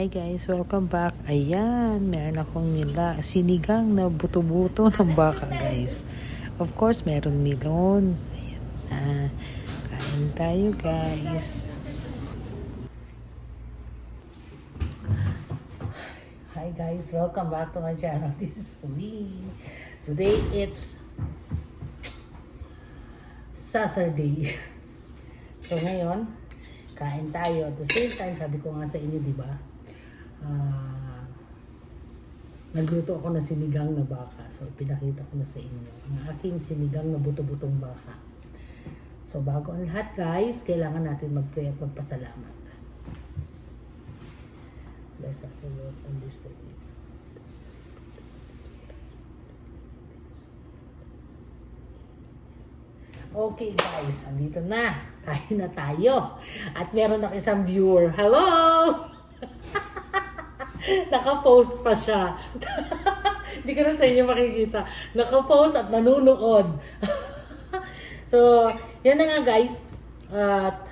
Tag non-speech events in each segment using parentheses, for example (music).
Hi guys, welcome back. Ayan, meron akong nila sinigang na buto-buto (laughs) ng baka guys. Of course, meron milon. Ayan na. Kain tayo guys. Hi guys, welcome back to my channel. (laughs) This is me. Today it's Saturday. (laughs) So ngayon, kain tayo. At the same time, sabi ko nga sa inyo, di ba? Ah, nagluto ako ng sinigang na baka. So pinakita ko na sa inyo. Ang aking sinigang na buto-butong baka. So bago ang lahat guys, kailangan natin mag-pray at magpasalamat. Bless us, O Lord, and this gifts. Okay guys, andito na. Kain na tayo. At meron ako isang viewer. Hello! (laughs) Naka-post pa siya. (laughs) Hindi ko na sa inyo makikita. Naka-post at nanunood. (laughs) so, yan na nga guys. At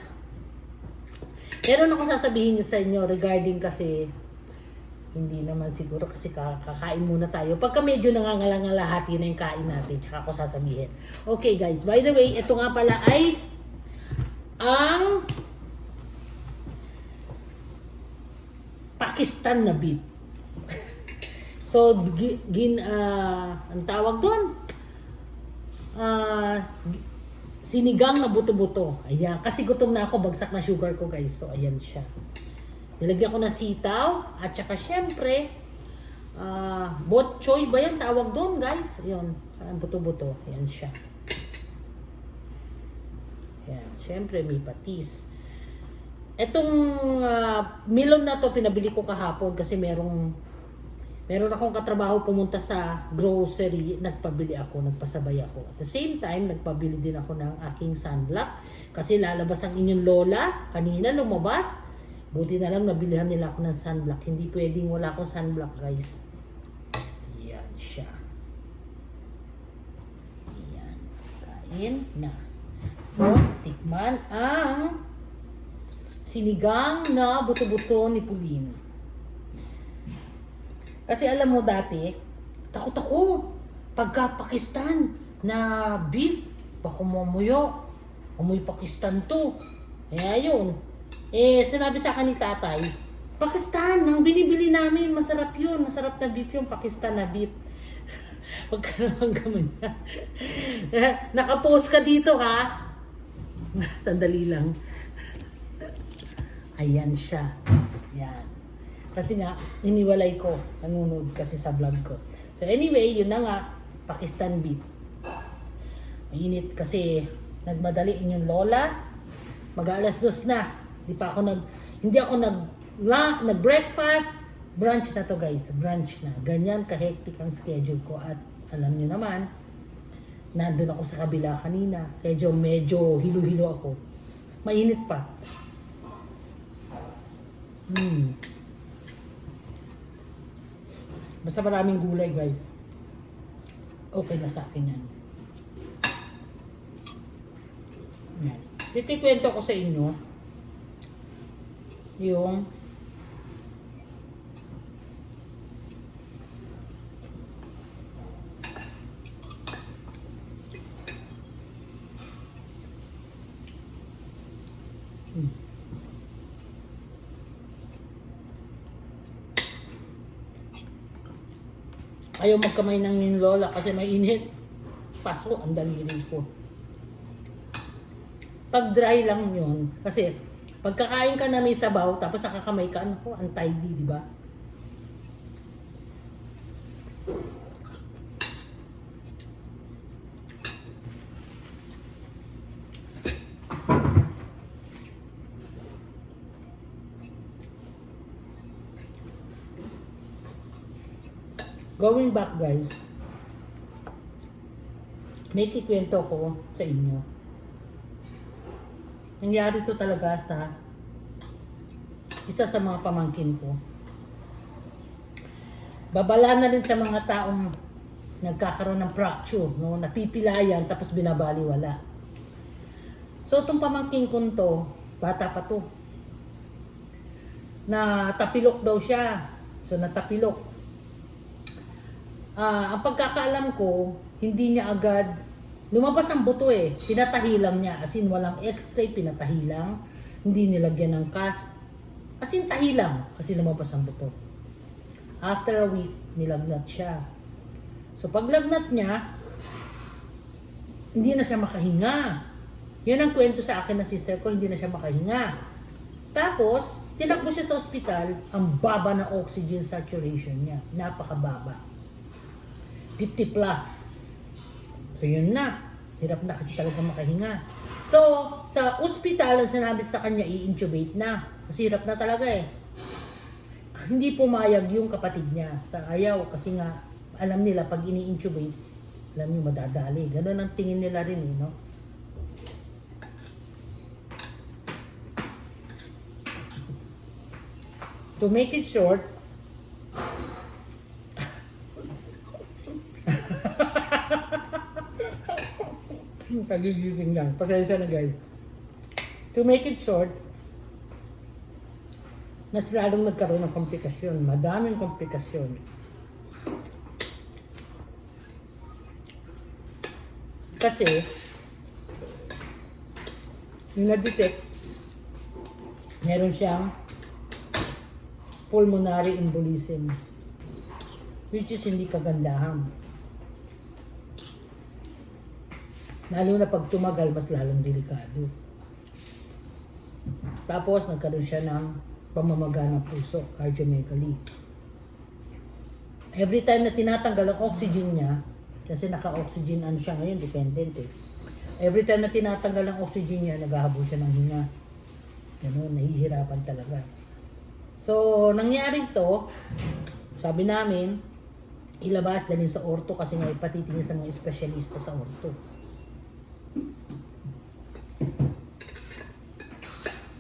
meron ako sasabihin sa inyo regarding kasi hindi naman siguro kasi ka- kakain muna tayo. Pagka medyo nangangalangalahati na yung kain natin, tsaka ako sasabihin. Okay guys, by the way, ito nga pala ay ang Pakistan na beef. (laughs) so, gi- gin, ah, ang tawag doon, Ah, gi- sinigang na buto-buto. Ayan, kasi gutom na ako, bagsak na sugar ko guys. So, ayan siya. Nilagyan ko ng sitaw at saka syempre ah bok choy ba yan tawag doon guys? Ayun, ang buto-buto. Ayan siya. Ayan, syempre may patis. Etong ah, melon na to pinabili ko kahapon kasi merong meron akong katrabaho pumunta sa grocery, nagpabili ako, nagpasabay ako. At the same time, nagpabili din ako ng aking sunblock kasi lalabas ang inyong lola. Kanina lumabas. Buti na lang nabilihan nila ako ng sunblock. Hindi pwedeng wala akong sunblock, guys. Yan siya. Yan. Kain na. So, tikman ang sinigang na buto-buto ni Pauline. Kasi alam mo dati, takot ako. Pagka Pakistan na beef, baka mamuyo. Amoy Pakistan to. Eh ayun. Eh sinabi sa akin ni tatay, Pakistan, ang binibili namin, masarap yun. Masarap na beef yung Pakistan na beef. (laughs) Huwag ka naman gamanya. (laughs) Nakapost ka dito ha. (laughs) Sandali lang. Ayan siya. Yan. Kasi nga, iniwalay ko. Nanonood kasi sa vlog ko. So anyway, yun na nga. Pakistan beef. Mainit kasi nagmadali inyong lola. Mag-alas dos na. Di pa ako nag... Hindi ako nag... La, nag-breakfast. Brunch na to guys. Brunch na. Ganyan ka-hectic ang schedule ko. At alam nyo naman, nandun ako sa kabila kanina. Medyo, medyo hilo-hilo ako. Mainit pa. Hmm. Basta maraming gulay, guys. Okay na sa akin yan. Yan. Ikikwento ko sa inyo yung Ayaw magkamay ng yung lola kasi mainit. Paso ang daliri ko. Pag dry lang yun, kasi pagkakain ka na may sabaw, tapos nakakamay ka, ano ko, ang tidy, di ba? Going back guys, may kikwento ko sa inyo. Nangyari to talaga sa isa sa mga pamangkin ko. Babala na rin sa mga taong nagkakaroon ng fracture, no? napipilayan tapos binabaliwala. So itong pamangkin ko to, bata pa to. na tapilok daw siya. So natapilok. Ah, ang pagkakaalam ko, hindi niya agad lumabas ang buto eh. Pinatahi lang niya. As in, walang x-ray, pinatahi lang. Hindi nilagyan ng cast. As in, tahi lang kasi lumabas ang buto. After a week, nilagnat siya. So, paglagnat niya, hindi na siya makahinga. Yun ang kwento sa akin na sister ko, hindi na siya makahinga. Tapos, tinakbo siya sa ospital, ang baba ng oxygen saturation niya. Napakababa. 50 plus. So yun na. Hirap na kasi talaga makahinga. So, sa ospital, ang sinabi sa kanya, i-intubate na. Kasi hirap na talaga eh. Hindi pumayag yung kapatid niya sa ayaw kasi nga alam nila pag ini-intubate, alam niyo madadali. Ganun ang tingin nila rin, eh, no? To make it short, Pagigising lang. Pasensya na guys. To make it short, mas lalong nagkaroon ng komplikasyon. Madaming komplikasyon. Kasi, yung na-detect, meron siyang pulmonary embolism which is hindi kagandahan. Lalo na pag tumagal, mas lalong delikado. Tapos, nagkaroon siya ng pamamaga ng puso, cardiomegaly. Every time na tinatanggal ang oxygen niya, kasi naka-oxygen ano siya ngayon, dependent eh. Every time na tinatanggal ang oxygen niya, naghahabol siya ng hinga. Ganun, nahihirapan talaga. So, nangyari to, sabi namin, ilabas dalhin sa orto kasi nga ipatitingin sa mga espesyalista sa orto.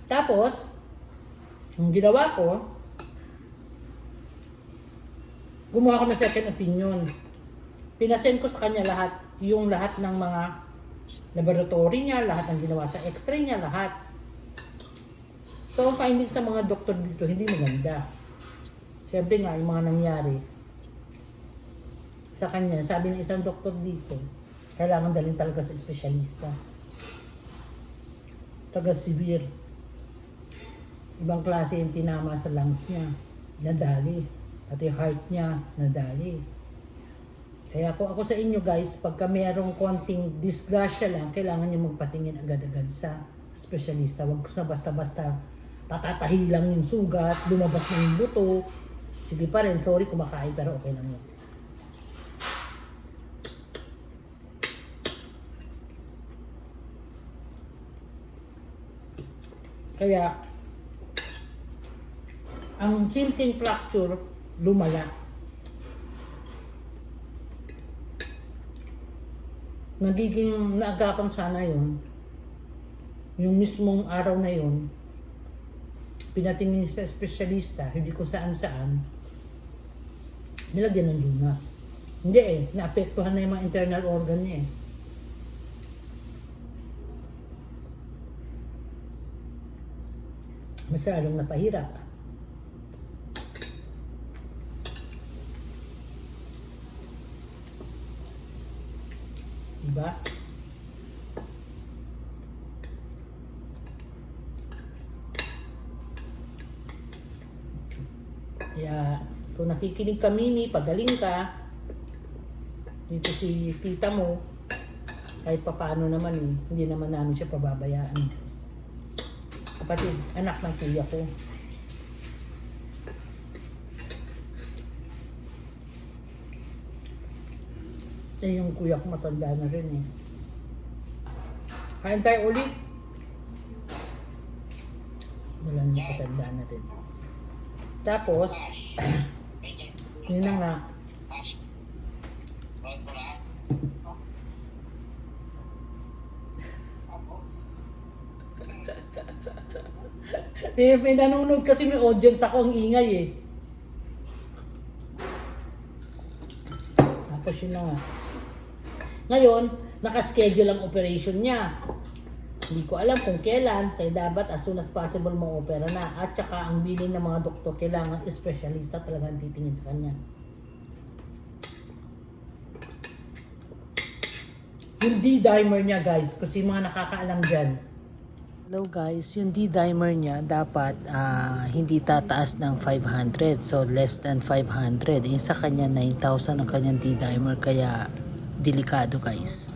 Tapos, ang ginawa ko, gumawa ko ng second opinion. Pinasend ko sa kanya lahat, yung lahat ng mga laboratory niya, lahat ng ginawa sa x-ray niya, lahat. So, ang findings sa mga doktor dito, hindi maganda. Siyempre nga, yung mga nangyari sa kanya, sabi ng isang doktor dito, kailangan dalhin talaga sa espesyalista. Taga severe. Ibang klase yung tinama sa lungs niya. Nadali. Pati heart niya, nadali. Kaya ako, ako sa inyo guys, pagka mayroong konting disgrasya lang, kailangan niyo magpatingin agad-agad sa espesyalista. Huwag sa basta-basta tatatahi lang yung sugat, lumabas na yung buto. Sige pa rin, sorry kumakain pero okay lang yun. Kaya, ang simpleng fracture, lumala. Nagiging naagapan sana yun. Yung mismong araw na yun, pinatingin sa espesyalista, hindi ko saan saan, nilagyan ng lunas. Hindi eh, naapektuhan na yung mga internal organ niya eh. Mas lalong napahirap. Diba? Kaya, kung nakikinig ka, Mimi, pagaling ka, dito si tita mo, kahit papaano naman eh, hindi naman namin siya pababayaan. Kapatid, anak ng kuya ko. Eh, yung kuya ko matanda na rin eh. Kain tayo ulit. Wala na matanda na rin. Tapos, (clears throat) yun na nga. (laughs) May, may nanonood kasi may audience ako ang ingay eh. Tapos yun na nga. Ngayon, nakaschedule ang operation niya. Hindi ko alam kung kailan, kaya dapat as soon as possible ma-opera na. At saka ang bilin ng mga doktor, kailangan espesyalista talagang titingin sa kanya. Yung D-dimer niya guys, kasi mga nakakaalam dyan. Hello guys, yung D-dimer niya dapat ah, hindi tataas ng 500. So less than 500. Yung sa kanya 9,000 ang kanyang D-dimer kaya delikado guys.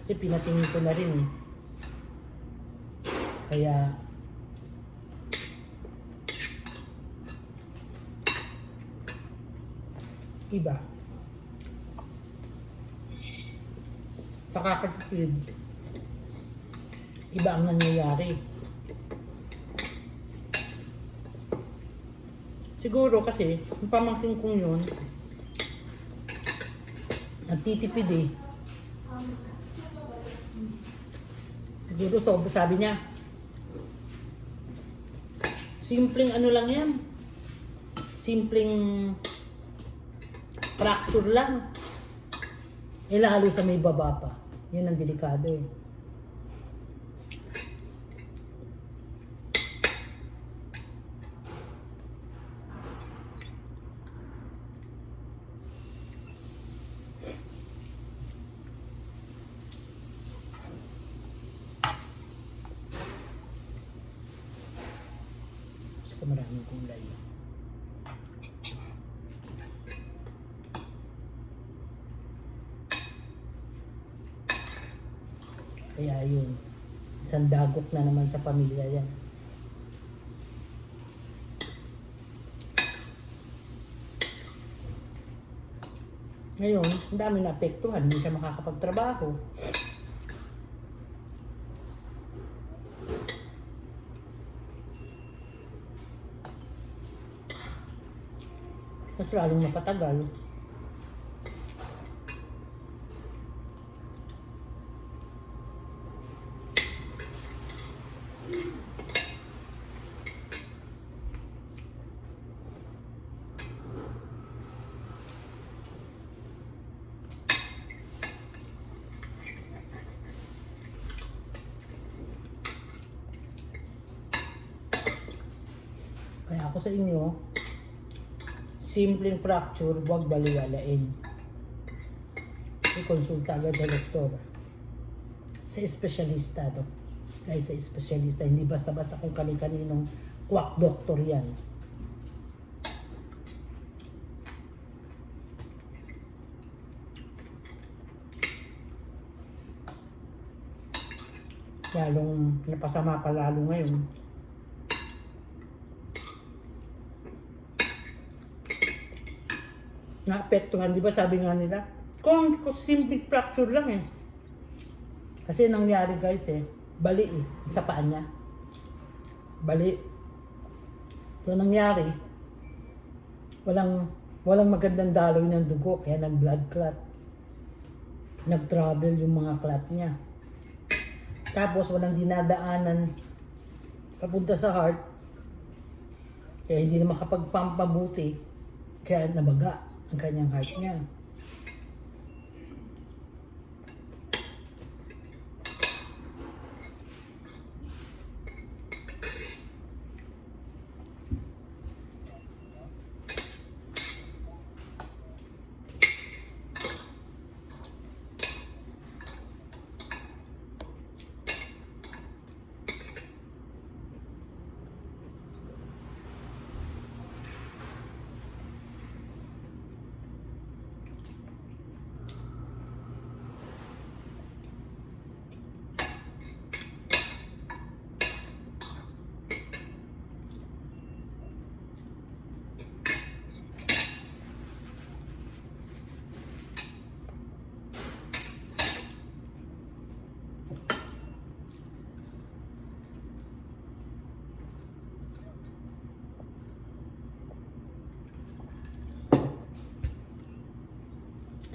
Kasi pinatingin ko na rin eh. Kaya iba. Sa kakatipid, iba ang nangyayari. Siguro kasi, yung pamangkin kong yun, nagtitipid eh. Siguro so, sabi niya, simpleng ano lang yan. Simpleng fracture lang. Eh lalo sa may baba pa. Yun ang delikado eh. Ko maraming kulay. Kaya yun, isang dagok na naman sa pamilya yan. Ngayon, ang dami na apektuhan, hindi siya makakapagtrabaho. Mas lalong napatagal. Kaya ako sa inyo, simpleng fracture, huwag baliwalain. I-consulta agad sa doktor. Sa espesyalista to. Guys, sa espesyalista. Hindi basta-basta kung kani-kaninong quack doctor yan. Lalong napasama pa lalo ngayon. Naapektuhan, di ba sabi nga nila, kung, kung simple fracture lang eh. Kasi nangyari guys eh, bali eh, sa paa niya. Bali. So nangyari, walang, walang magandang daloy ng dugo, kaya nag blood clot. Nag-travel yung mga clot niya. Tapos walang dinadaanan papunta sa heart, kaya hindi na makapag-pump mabuti, kaya nabaga ang kanyang heart niya.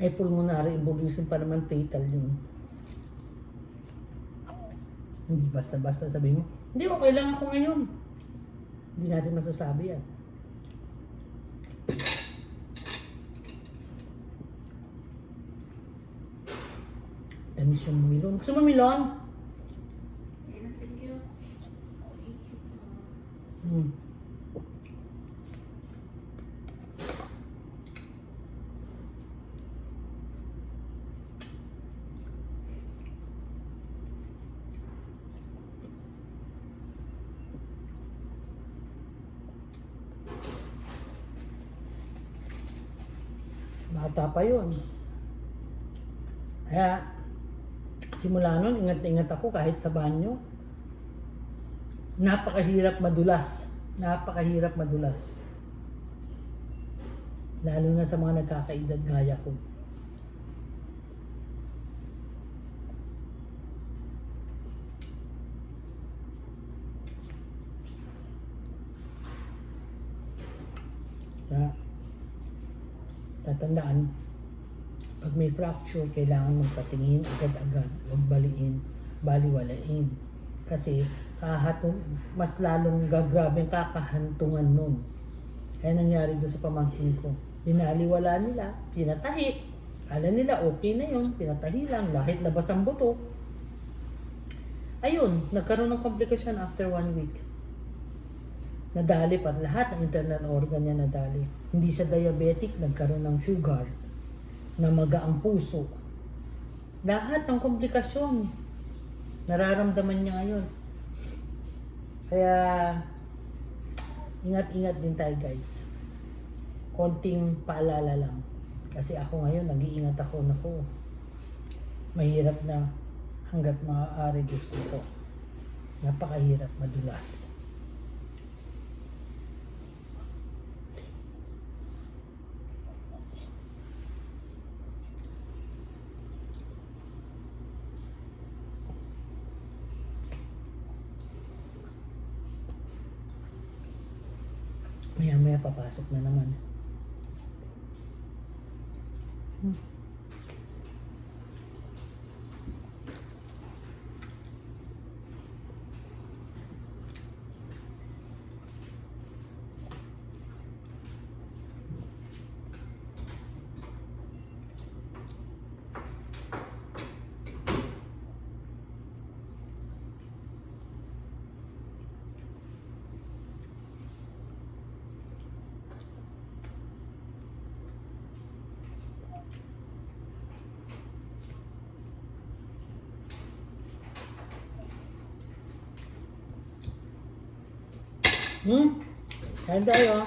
Ay pulmonary embolism pa naman fatal yun. Hindi basta-basta sabi mo, hindi okay lang ako ngayon. Hindi natin masasabi yan. Matamis yung milon. Gusto mo milon? Hmm. Bata pa yun. Kaya, simula nun, ingat na ingat ako kahit sa banyo. Napakahirap madulas. Napakahirap madulas. Lalo na sa mga nagkakaedad gaya ko. Kaya, tatandaan, pag may fracture, kailangan magpatingin agad-agad, huwag baliin, baliwalain. Kasi kahatong, mas lalong gagrabe ang kakahantungan nun. Kaya nangyari doon sa pamangkin ko. Binaliwala nila, pinatahi. Kala nila okay na yun, pinatahi lang, lahit labas ang buto. Ayun, nagkaroon ng komplikasyon after one week. Nadali pa lahat ng internal organ niya nadali. Hindi siya diabetic, nagkaroon ng sugar, namaga ang puso. Lahat ng komplikasyon, nararamdaman niya ngayon. Kaya, ingat-ingat din tayo guys. Konting paalala lang. Kasi ako ngayon, nag-iingat ako na ko. Mahirap na hanggat maaari, Diyos ko po. Napakahirap, madulas. Maya maya papasok na naman. Hmm? Kain tayo.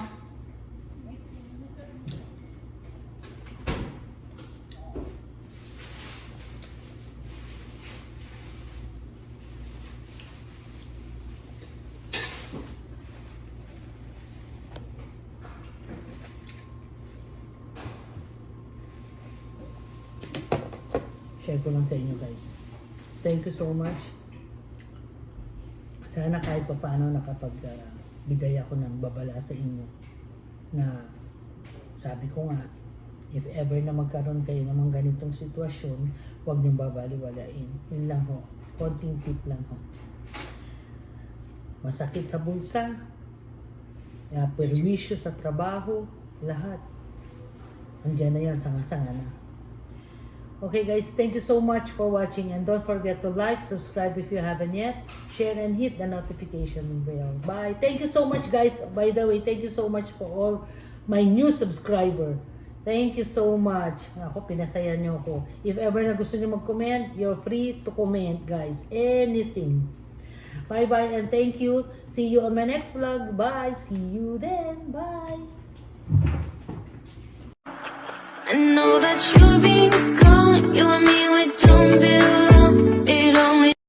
Share ko lang sa inyo guys. Thank you so much. Sana kahit pa paano nakapag ah, bigay ako ng babala sa inyo na sabi ko nga if ever na magkaroon kayo ng mga ganitong sitwasyon huwag niyong babaliwalain. Yun lang ho. Konting tip lang ho. Masakit sa bulsa uh, perwisyo sa trabaho lahat. Andyan na yan sanga-sanga na Okay guys, thank you so much for watching and don't forget to like, subscribe if you haven't yet, share and hit the notification bell. Bye. Thank you so much guys. By the way, thank you so much for all my new subscriber. Thank you so much. Ako, pinasaya niyo ako. If ever na gusto niyo mag-comment, you're free to comment guys. Anything. Bye-bye and thank you. See you on my next vlog. Bye. See you then. Bye. I know that you've been gone, you and me, we don't belong. It only